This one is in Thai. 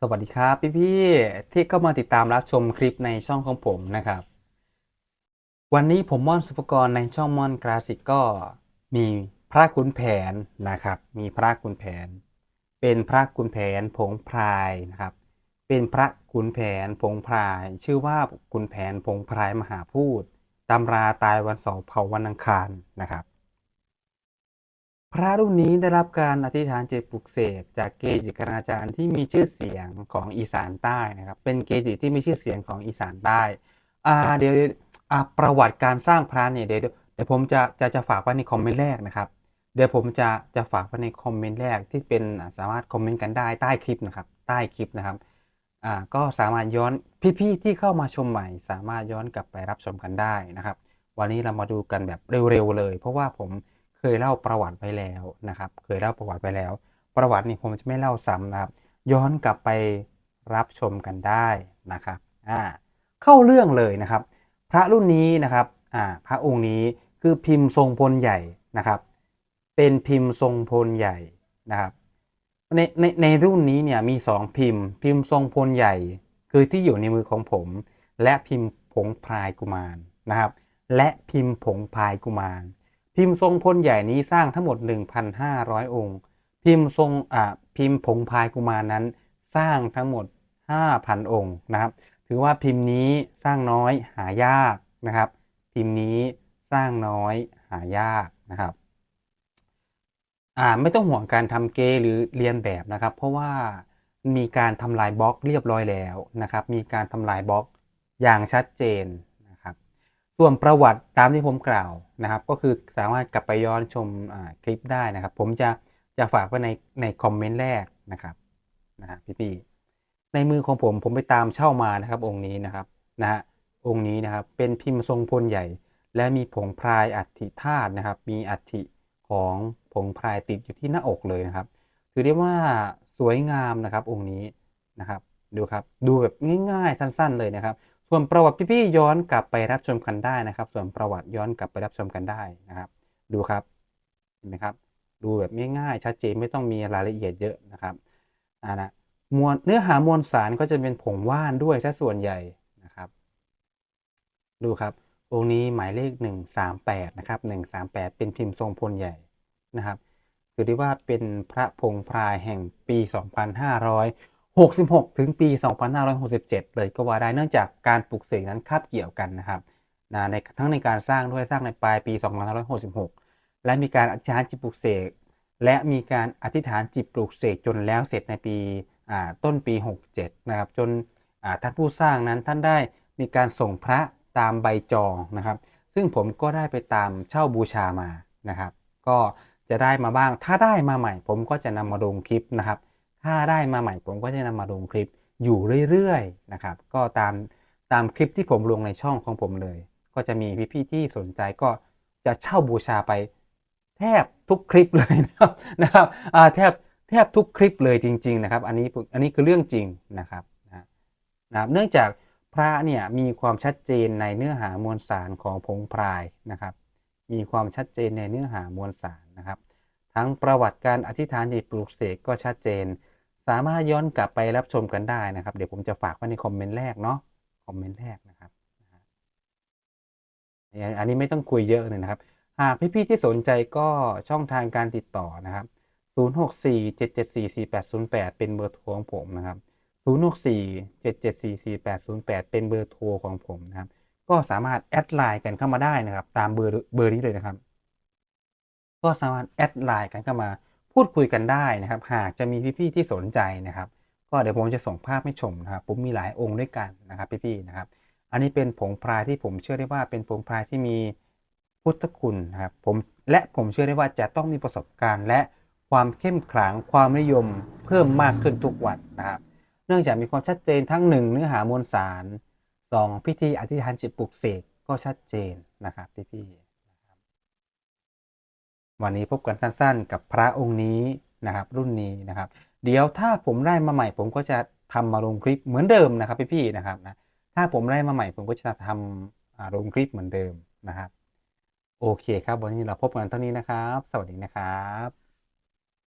สวัสดีครับพี่ๆที่เข้ามาติดตามรับชมคลิปในช่องของผมนะครับ วันนี้ผมม่อนสุปกรณ์ในช่องม่อนกราสิกก็มีพระขุนแผนนะครับ มีพระขุนแผน เป็นพระขุนแผนผงพรายนะครับ เป็นพระขุนแผนผงพราย ชื่อว่าขุนแผนผงพรายมหาพูดตำราตายวันเสาร์เผาวันอังคารนะครับ พระรุ่นนี้ได้รับการอธิษฐานเจตปลุกเสกจากเกจิคณาจารย์ที่มีชื่อเสียงของอีสานใต้นะครับ เป็นเกจิที่มีชื่อเสียงของอีสานใต้อ่าเดี๋ยวอ่าประวัติการสร้างพระเนี่ยเดี๋ยวเดี๋ยวผมจะจะจะฝากไว้ในคอมเมนต์แรกนะครับ เดี๋ยวผมจะจะฝากไว้ในคอมเมนต์แรกที่เป็นสามารถคอมเมนต์กันได้ใต้คลิปนะครับใต้คลิปนะครับอ่าก็สามารถย้อนพี่ๆที่เข้ามาชมใหม่ สามารถย้อนกลับไปรับชมกันได้นะครับ วันนี้เรามาดูกันแบบเร็วๆเลย เพราะว่าผม เคยเล่าประวัติไปแล้วนะครับ เคยเล่าประวัติไปแล้ว ประวัตินี่ผมจะไม่เล่าซ้ำนะครับ ย้อนกลับไปรับชมกันได้นะครับอ่าเข้าเรื่องเลยนะครับ พระรุ่นนี้นะครับอ่าพระองค์นี้คือพิมพ์ทรงพลใหญ่นะครับ เป็นพิมพ์ทรงพลใหญ่นะครับในในในรุ่นนี้เนี่ยมีสองพิมพ์ พิมพ์ทรงพลใหญ่ คือที่อยู่ในมือของผม และพิมพ์ผงพรายกุมารนะครับ และพิมพ์ผงพรายกุมาร พิมพ์ทรงพลใหญ่นี้สร้างทั้งหมด 1,500 องค์ พิมพ์ทรงอ่าพิมพ์ผงพายกุมารนั้น สร้างทั้งหมด 5,000 องค์นะครับ ถือว่าพิมพ์นี้สร้างน้อยหายากนะครับ พิมพ์นี้สร้างน้อยหายากนะครับอ่าไม่ต้องห่วงการทำเกหรือเรียนแบบนะครับ เพราะว่ามีการทำลายบล็อกเรียบร้อยแล้วนะครับ มีการทำลายบล็อกอย่างชัดเจน ส่วนประวัติตามที่ผมกล่าวนะครับ ก็คือสามารถกลับไปย้อนชมคลิปได้นะครับ ผมจะจะฝากไว้ในในคอมเมนต์แรกนะครับนะฮะพี่ๆในมือของผมผมไปตามเช่ามานะครับ องค์นี้นะครับนะฮะองค์นี้นะครับเป็นพิมพ์ทรงพลใหญ่ และมีผงพรายอัฐิธาตุนะครับ มีอัฐิของผงพรายติดอยู่ที่หน้าอกเลยนะครับ ถือได้ว่าสวยงามนะครับองค์นี้นะครับ ดูครับ ดูแบบง่ายๆสั้น ๆ เลยนะครับ ส่วนประวัติพี่ๆย้อนกลับไปรับชมกันได้นะครับ ส่วนประวัติย้อนกลับไปรับชมกันได้นะครับ ดูครับเห็นไหมครับ ดูแบบง่ายๆชัดเจนไม่ต้องมีรายละเอียดเยอะนะครับอ่านะมวลเนื้อหามวลสารก็จะเป็นผงว่านด้วยซะส่วนใหญ่นะครับ ดูครับองค์นี้หมายเลข 138นะครับ138 เป็นพิมพ์ทรงพลใหญ่นะครับถือได้ว่าเป็นพระพงพรายแห่งปี 66 ถึงปี 2567 เลยก็ว่าได้เนื่องจากการปลูกเสกนั้นคาบเกี่ยวกันนะครับนะในทั้งในการสร้างด้วยสร้างในปลายปี 2566 และมีการอธิษฐานจิตปลูกเสกและมีการอธิษฐานจิตปลูกเสกจนแล้วเสร็จในปีอ่าต้นปี 67 นะครับ จนท่านผู้สร้างนั้นท่านได้มีการส่งพระตามใบจองนะครับ ซึ่งผมก็ได้ไปตามเช่าบูชามานะครับ ก็จะได้มาบ้างถ้าได้มาใหม่ ผมก็จะนำมาลงคลิปนะครับ ถ้าได้มาใหม่ผมก็จะนำมาลงคลิปอยู่เรื่อยๆนะครับ ก็ตามตามคลิปที่ผมลงในช่องของผมเลย ก็จะมีพี่ๆที่สนใจก็จะเช่าบูชาไปแทบทุกคลิปเลยนะครับนะครับอ่าแทบแทบทุกคลิปเลยจริง ๆ นะครับ อันนี้อันนี้คือเรื่องจริงนะครับนะนะครับเนื่องจากพระเนี่ยมีความชัดเจนในเนื้อหามวลสารของผงพรายนะครับ มีความชัดเจนในเนื้อหามวลสารนะครับ ทั้งประวัติการอธิษฐานจิตปลูกเสกก็ชัดเจน สามารถย้อนกลับไปรับชมกันได้นะครับ เดี๋ยวผมจะฝากไว้ในคอมเมนต์แรกเนาะคอมเมนต์แรกนะครับอันนี้ไม่ต้องคุยเยอะเลยนะครับ หากพี่ๆที่สนใจก็ช่องทางการติดต่อนะครับ 0647744808 เป็นเบอร์โทรของผมนะครับ 0647744808 เป็นเบอร์โทรของผมนะครับ ก็สามารถแอดไลน์กันเข้ามาได้นะครับ ตามเบอร์เบอร์นี้เลยนะครับ ก็สามารถแอดไลน์กันเข้ามา พูดคุยกันได้นะครับ หากจะมีพี่ๆที่สนใจนะครับ ก็เดี๋ยวผมจะส่งภาพให้ชมนะครับ ผมมีหลายองค์ด้วยกันนะครับพี่ๆนะครับ อันนี้เป็นผงพรายที่ผมเชื่อได้ว่าเป็นผงพรายที่มีพุทธคุณนะครับผมและผมเชื่อได้ว่าจะต้องมีประสบการณ์ และความเข้มขลังความนิยมเพิ่มมากขึ้นทุกวันนะครับ เนื่องจากมีความชัดเจนทั้งหนึ่งเนื้อหามวลสารสองพิธีอธิษฐานจิตปลุกเสกก็ชัดเจนนะครับพี่ๆ วันนี้พบกันสั้นๆ กับพระองค์นี้นะครับ รุ่นนี้นะครับ เดี๋ยวถ้าผมได้มาใหม่ ผมก็จะทำมาลงคลิปเหมือนเดิมนะครับพี่ๆนะครับนะถ้าผมได้มาใหม่ผมก็จะทำลงคลิปเหมือนเดิมนะครับ โอเคครับ วันนี้เราพบกันเท่านี้นะครับ สวัสดีนะครับ